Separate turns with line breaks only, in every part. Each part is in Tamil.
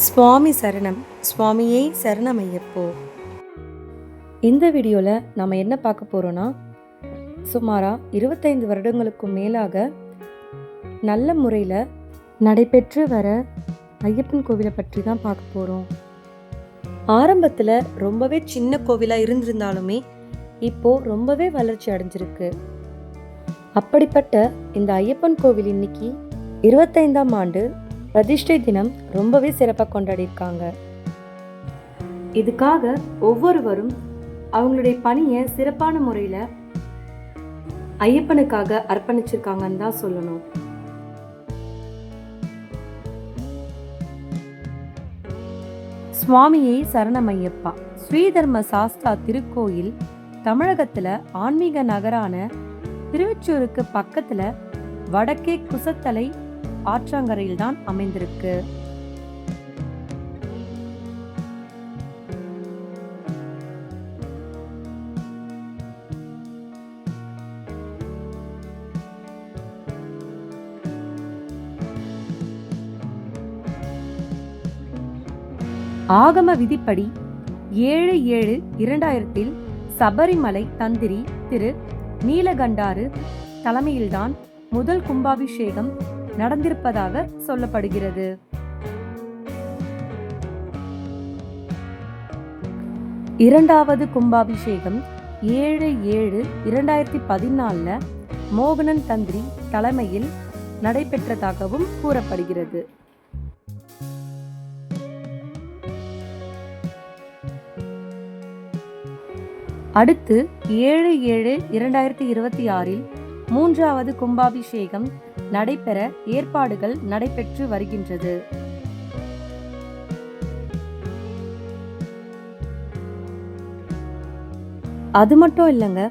சுவாமி சரணம். சுவாமியே சரணம் ஐயப்போ இந்த வீடியோவில் நம்ம என்ன பார்க்க போகிறோன்னா சுமாராக இருபத்தைந்து வருடங்களுக்கும் மேலாக நல்ல முறையில் நடைபெற்று வர ஐயப்பன் கோவிலை பற்றி தான் பார்க்க போகிறோம் ஆரம்பத்தில் ரொம்பவே சின்ன கோவிலாக இருந்திருந்தாலுமே இப்போது ரொம்பவே வளர்ச்சி அடைஞ்சிருக்கு. அப்படிப்பட்ட இந்த ஐயப்பன் கோவில் இன்னைக்கு இருபத்தைந்தாம் ஆண்டு பிரதிஷ்டை தினம் ரொம்பவே சிறப்பாக கொண்டாடியிருக்காங்க. இதுக்காக ஒவ்வொருவரும் அவங்களுடைய பணியை சிறப்பான முறையில் ஐயப்பனுக்காக அர்ப்பணிச்சிருக்காங்கன்னு தான் சொல்லணும். சுவாமியே சரணமையப்பா. ஸ்ரீதர்ம சாஸ்தா திருக்கோயில் தமிழகத்தில் ஆன்மீக நகரான திருவெச்சூருக்கு பக்கத்தில் வடக்கே குசத்தலை ஆற்றங்கரையில் தான் அமைந்திருக்கு. ஆகம விதிப்படி ஏழு ஏழு இரண்டாயிரத்தில் சபரிமலை தந்திரி திரு நீலகண்டாறு தலைமையில்தான் முதல் கும்பாபிஷேகம் நடந்திருப்பதாக சொல்லப்படுகிறது. இரண்டாவது கும்பாபிஷேகம் ஏழு ஏழு இரண்டாயிரத்தி பதினாலில் மோகனன் தந்திரி தலைமையில் நடைபெற்றதாகவும் கூறப்படுகிறது. அடுத்து ஏழு ஏழு இரண்டாயிரத்தி இருபத்தி ஆறில் மூன்றாவது கும்பாபிஷேகம் நடைபெற ஏற்பாடுகள் நடைபெற்று வருகின்றது. அது மட்டும் இல்லைங்க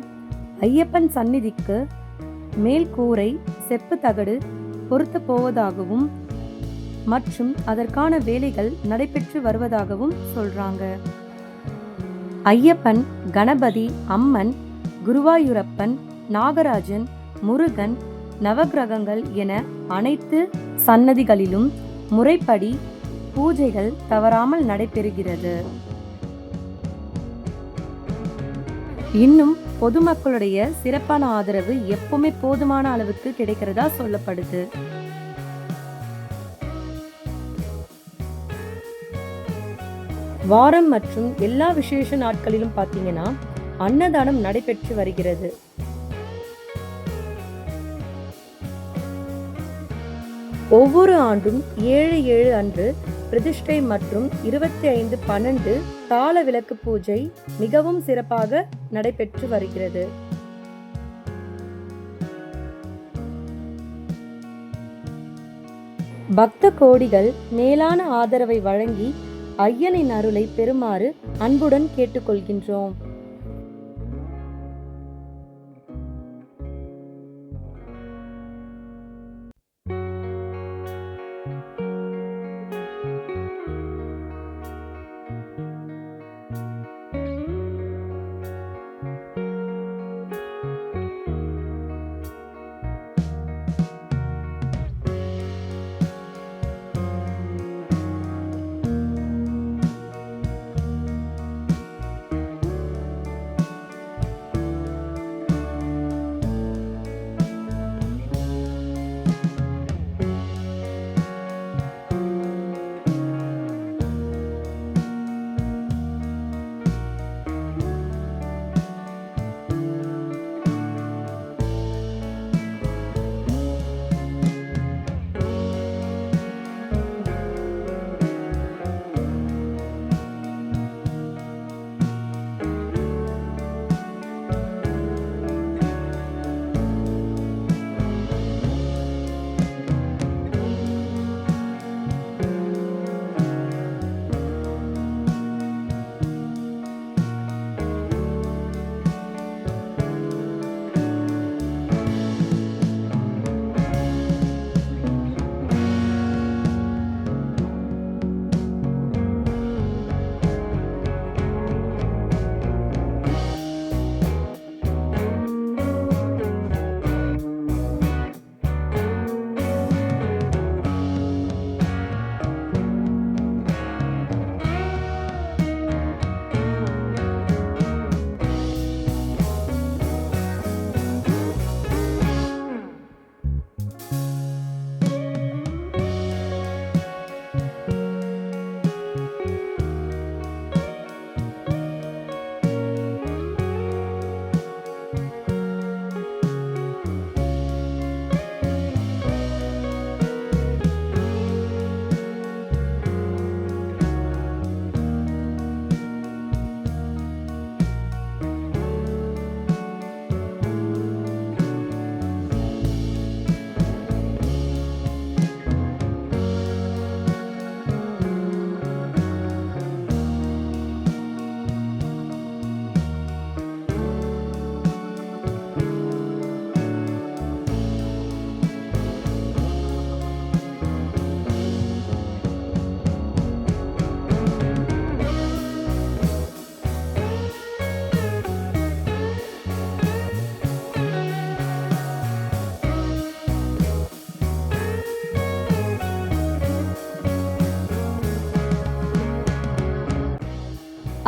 ஐயப்பன் சந்நிதிக்கு மேல் கூரை செப்பு தகடு பொருத்த போவதாகவும் மற்றும் அதற்கான வேலைகள் நடைபெற்று வருவதாகவும் சொல்றாங்க. ஐயப்பன் கணபதி அம்மன் குருவாயூரப்பன் நாகராஜன் முருகன் நவக்கிரகங்கள் என அனைத்து சன்னதிகளிலும் முறைப்படி பூஜைகள் தவறாமல் நடைபெறுகிறது. இன்னும் பொதுமக்களுடைய சிறப்பான ஆதரவு எப்பவுமே போதுமான அளவுக்கு கிடைக்கிறதா சொல்லப்படுது. வாரம் மற்றும் எல்லா விசேஷ நாட்களிலும் பார்த்தீங்கன்னா அன்னதானம் நடைபெற்று வருகிறது. ஒவ்வொரு ஆண்டும் ஏழு ஏழு அன்று பிரதிஷ்டை மற்றும் இருபத்தி ஐந்து பன்னெண்டு தாள விளக்கு பூஜை மிகவும் சிறப்பாக நடைபெற்று வருகிறது. பக்த கோடிகள் மேலான ஆதரவை வழங்கி ஐயனின் அருளை பெறுமாறு அன்புடன் கேட்டுக்கொள்கின்றோம்.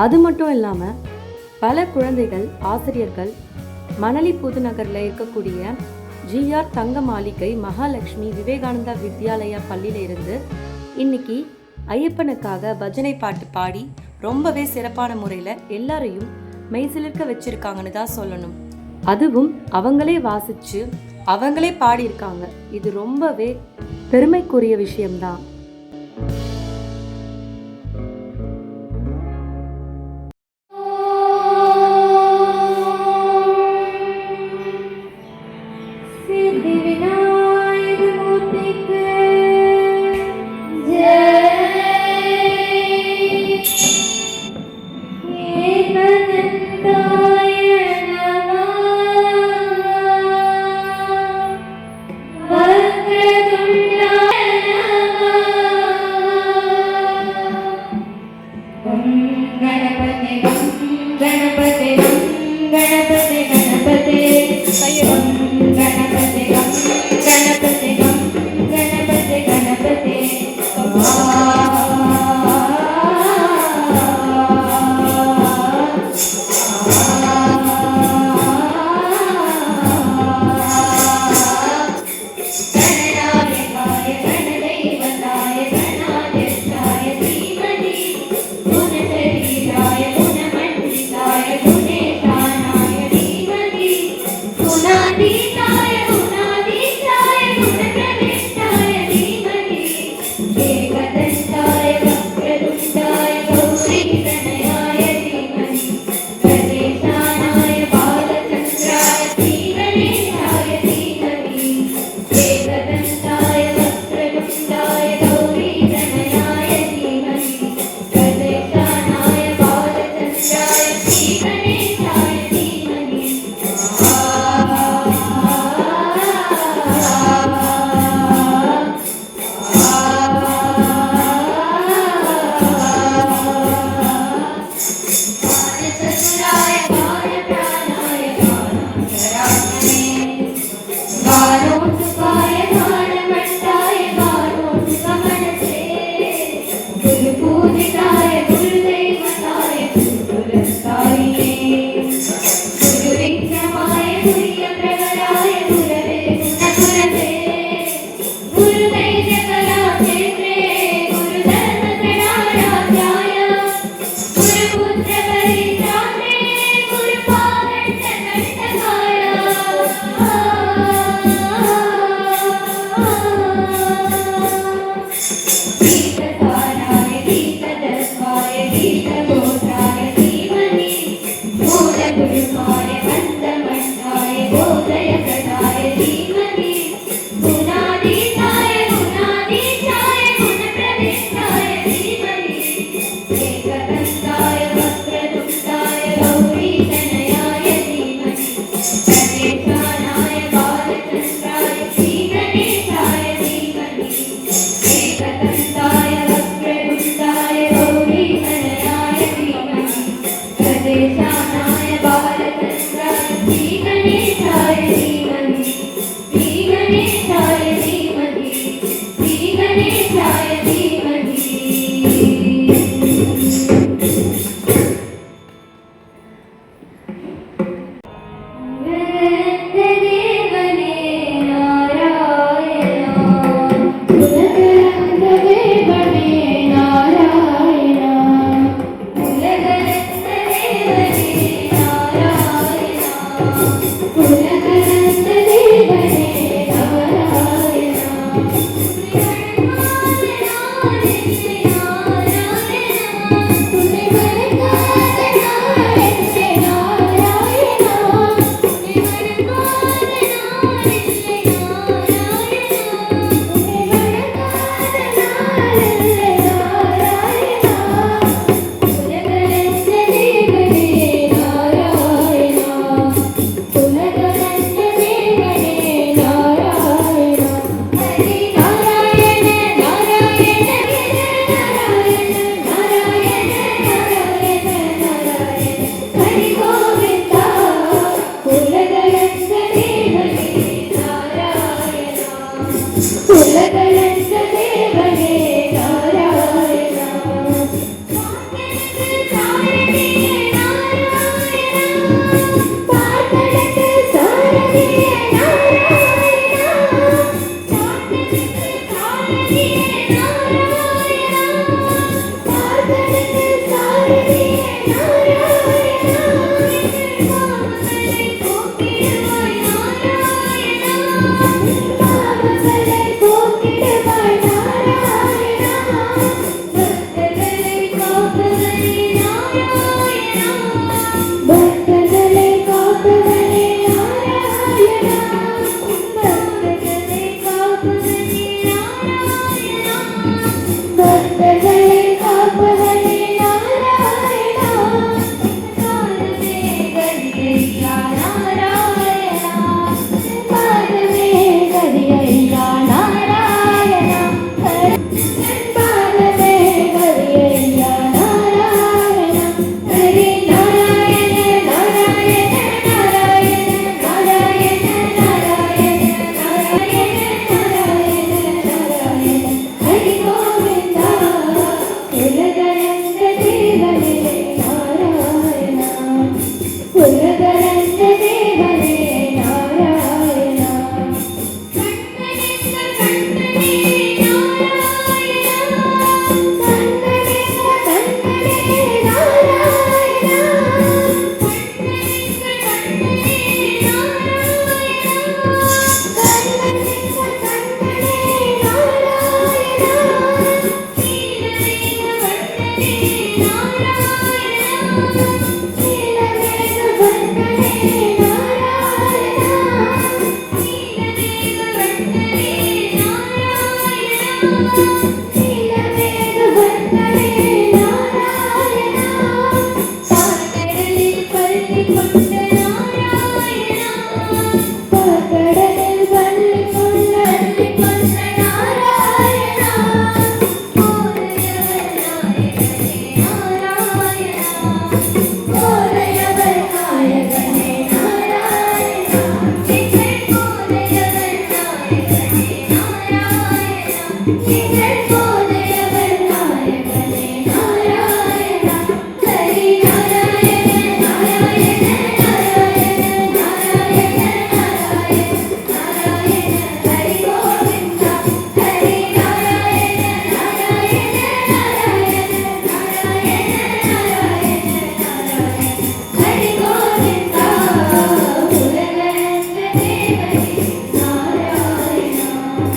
அது மட்டும் இல்லாமல் பல குழந்தைகள் ஆசிரியர்கள் மணலி புதுநகரில் இருக்கக்கூடிய ஜிஆர் தங்க மாளிகை மகாலட்சுமி விவேகானந்தா வித்யாலயா பள்ளியில இருந்து இன்னைக்கு ஐயப்பனுக்காக பஜனை பாட்டு பாடி ரொம்பவே சிறப்பான முறையில் எல்லாரையும் மெய்சிலிருக்க வச்சிருக்காங்கன்னு தான் சொல்லணும். அதுவும் அவங்களே வாசிச்சு அவங்களே பாடியிருக்காங்க. இது ரொம்பவே பெருமைக்குரிய விஷயம்தான்.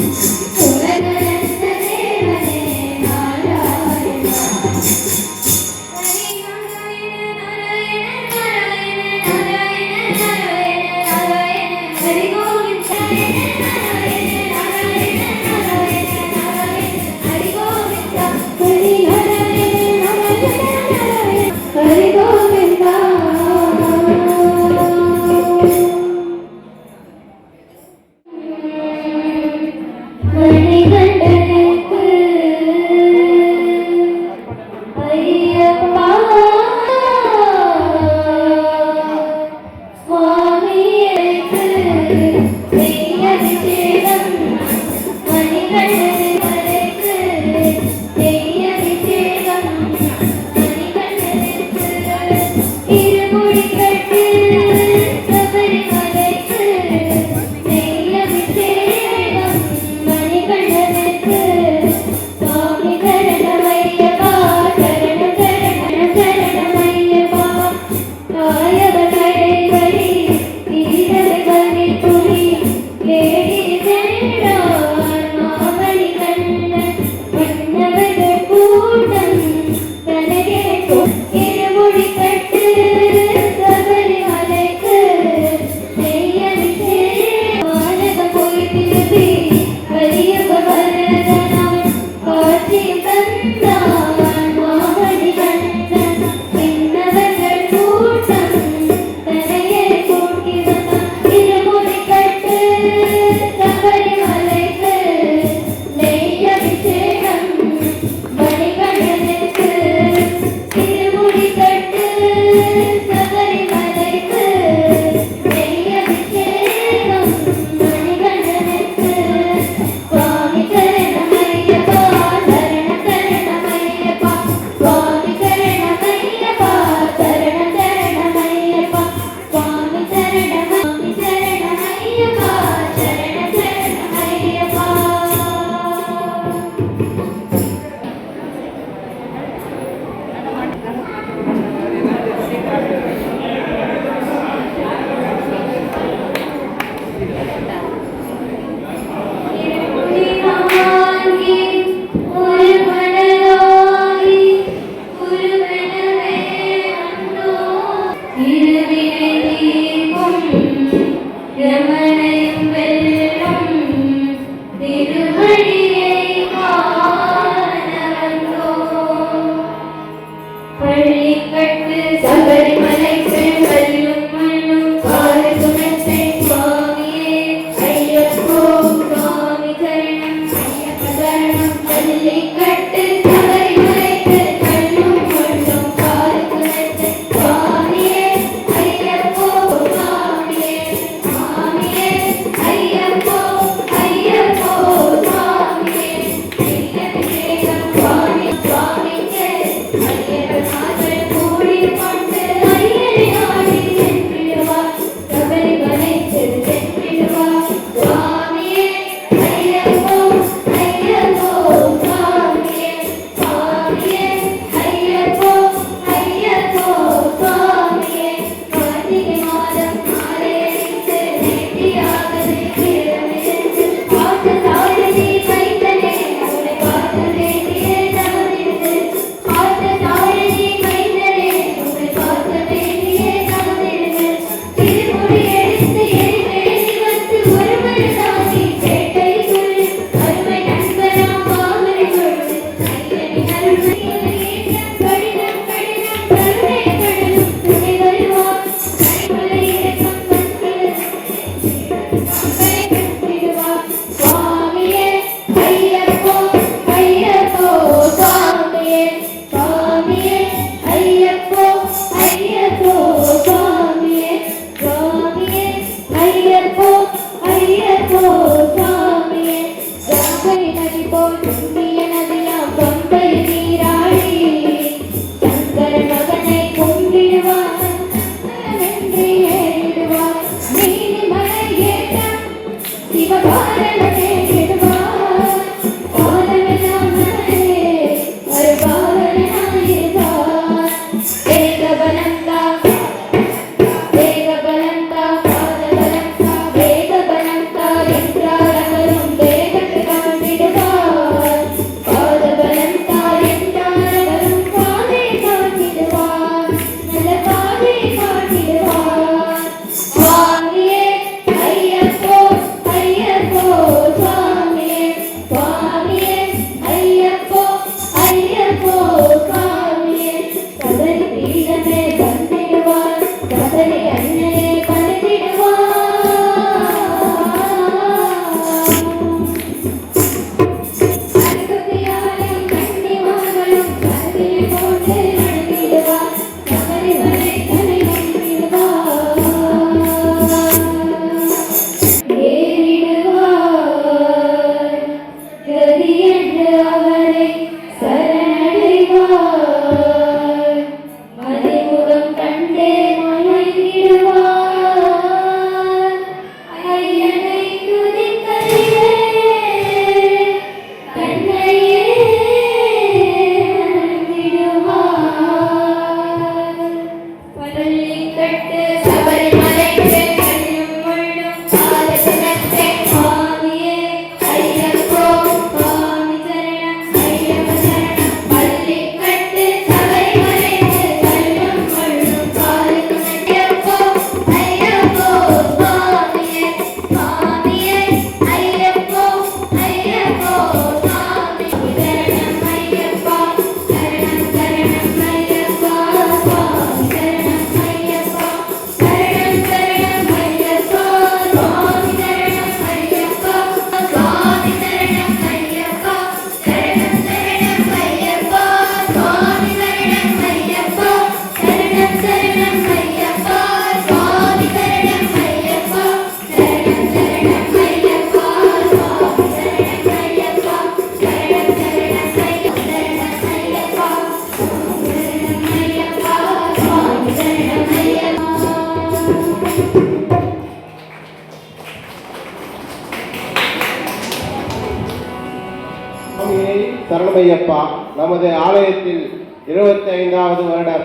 Música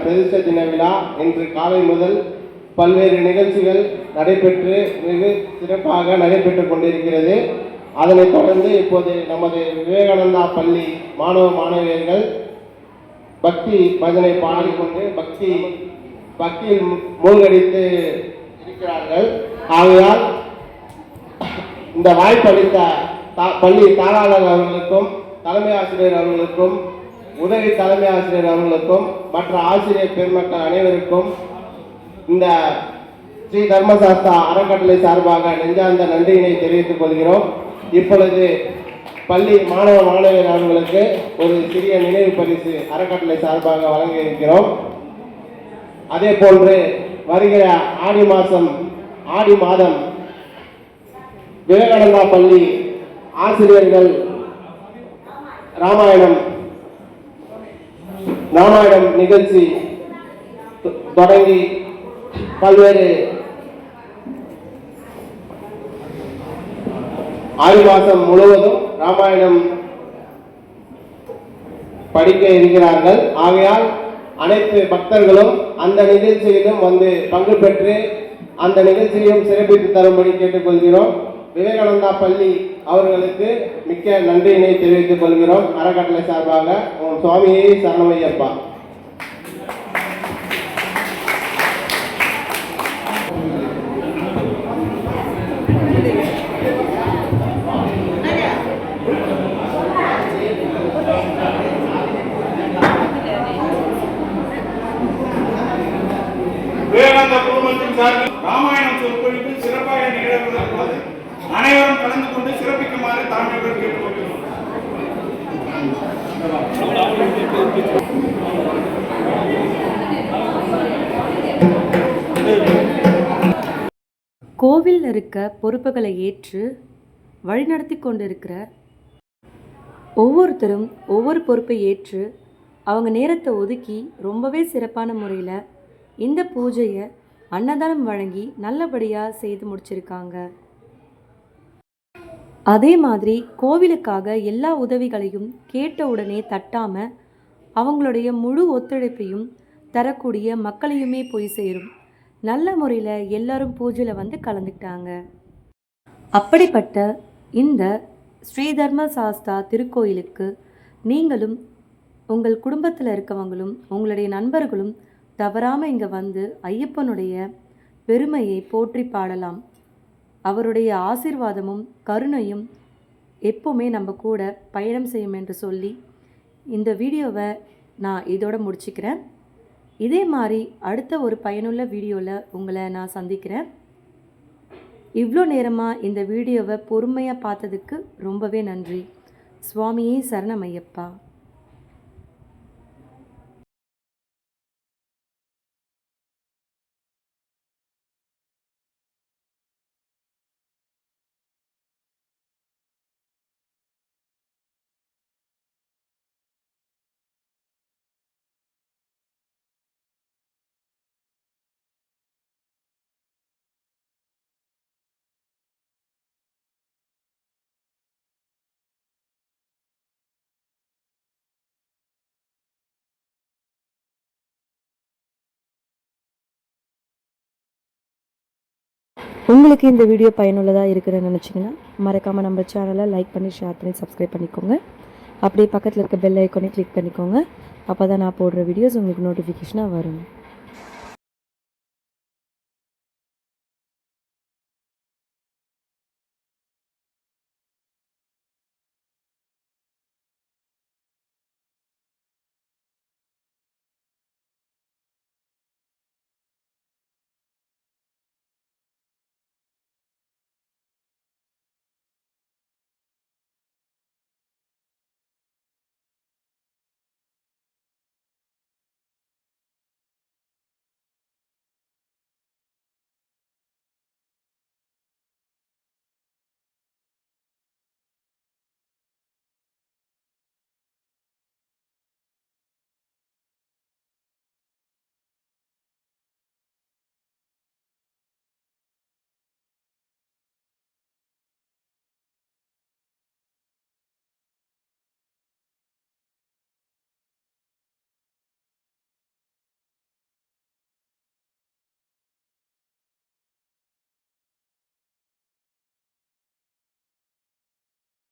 பிரதிஷ்ட தின விழா இன்று காலை முதல் பல்வேறு நிகழ்ச்சிகள் நடைபெற்று மிக சிறப்பாக நடைபெற்றுக் கொண்டிருக்கிறது. அதனைத் தொடர்ந்து இப்போது நமது விவேகானந்தா பள்ளி மாணவ மாணவியர்கள் பக்தி பஜனை பாடிக்கொண்டு பக்தி பக்தியில் மூழ்கடித்து இருக்கிறார்கள். ஆகையால் இந்த வாய்ப்பளித்த தா- பள்ளி தாராளர் அவர்களுக்கும் தலைமை ஆசிரியர் அவர்களுக்கும் உதவி தலைமை ஆசிரியர் அவர்களுக்கும் மற்ற ஆசிரியர் பெருமக்கள் அனைவருக்கும் இந்த ஸ்ரீ தர்மசாஸ்தா அறக்கட்டளை சார்பாக நெஞ்சார்ந்த நன்றியினை தெரிவித்துக் கொள்கிறோம். இப்பொழுது பள்ளி மாணவ மாணவியர் அவர்களுக்கு ஒரு சிறிய நினைவு பரிசு அறக்கட்டளை சார்பாக வழங்க இருக்கிறோம். அதே போன்று வருகிற ஆடி மாதம் ஆடி மாதம் விவேகானந்தா பள்ளி ஆசிரியர்கள் ராமாயணம் ராமாயணம் நிகழ்ச்சி தொ- தொடங்கி பல்வேறு ஆறு மாதம் முழுவதும் ராமாயணம் படிக்க இருக்கிறார்கள். ஆகையால் அனைத்து பக்தர்களும் அந்த நிகழ்ச்சியிலும் வந்து பங்கு பெற்று அந்த நிகழ்ச்சியையும் சிறப்பித்து தரும்படி கேட்டுக்கொள்கிறோம். விவேகானந்தா பள்ளி அவர்களுக்கு மிக்க நன்றியினை தெரிவித்துக் கொள்கிறோம். அறக்கட்டளை சார்பாக உன் சுவாமியே சரணமையப்பா.
ராமாயணம் சொற்பொழிவு சிறப்பாக நிகழ்கிறது அனைவரும் கலந்து கொண்டு சிறப்பிக்குமாறு தாழ்மையுடன் கேட்டுக்கொள்கிறோம்.
கோவில் இருக்க பொறுப்புகளை ஏற்று வழிநடத்தி கொண்டிருக்கிற ஒவ்வொருத்தரும் ஒவ்வொரு பொறுப்பை ஏற்று அவங்க நேரத்தை ஒதுக்கி ரொம்பவே சிறப்பான முறையில் இந்த பூஜையை அன்னதானம் வழங்கி நல்லபடியாக செய்து முடிச்சிருக்காங்க. அதே மாதிரி கோவிலுக்காக எல்லா உதவிகளையும் கேட்ட உடனே அவங்களுடைய முழு ஒத்துழைப்பையும் தரக்கூடிய மக்களையுமே போய் சேரும். நல்ல முறையில் எல்லாரும் பூஜையில் வந்து கலந்துக்கிட்டாங்க. அப்படிப்பட்ட இந்த ஸ்ரீதர்ம சாஸ்தா திருக்கோயிலுக்கு நீங்களும் உங்கள் குடும்பத்தில் இருக்கவங்களும் உங்களுடைய நண்பர்களும் தவறாமல் இங்கே வந்து ஐயப்பனுடைய பெருமையை போற்றி பாடலாம். அவருடைய ஆசீர்வாதமும் கருணையும் எப்போவுமே நம்ம கூட பயணம் செய்யும் என்று சொல்லி இந்த வீடியோவை நான் இதோட முடிச்சுக்கிறேன். இதே மாதிரி அடுத்த ஒரு பயனுள்ள வீடியோவில் உங்களை நான் சந்திக்கிறேன். இவ்வளோ நேரமாக இந்த வீடியோவை பொறுமையாக பார்த்ததுக்கு ரொம்பவே நன்றி. சுவாமியே சரணமையப்பா. உங்களுக்கு இந்த வீடியோ பயனுள்ளதாக இருக்குதுன்னு நினச்சிங்கன்னா மறக்காமல் நம்ம சேனலை லைக் பண்ணி ஷேர் பண்ணி சப்ஸ்கிரைப் பண்ணிக்கோங்க. அப்படியே பக்கத்தில் இருக்க பெல் ஐக்கோனே கிளிக் பண்ணிக்கோங்க. அப்போ தான் நான் போடுற வீடியோஸ் உங்களுக்கு நோட்டிஃபிகேஷனாக வரும்.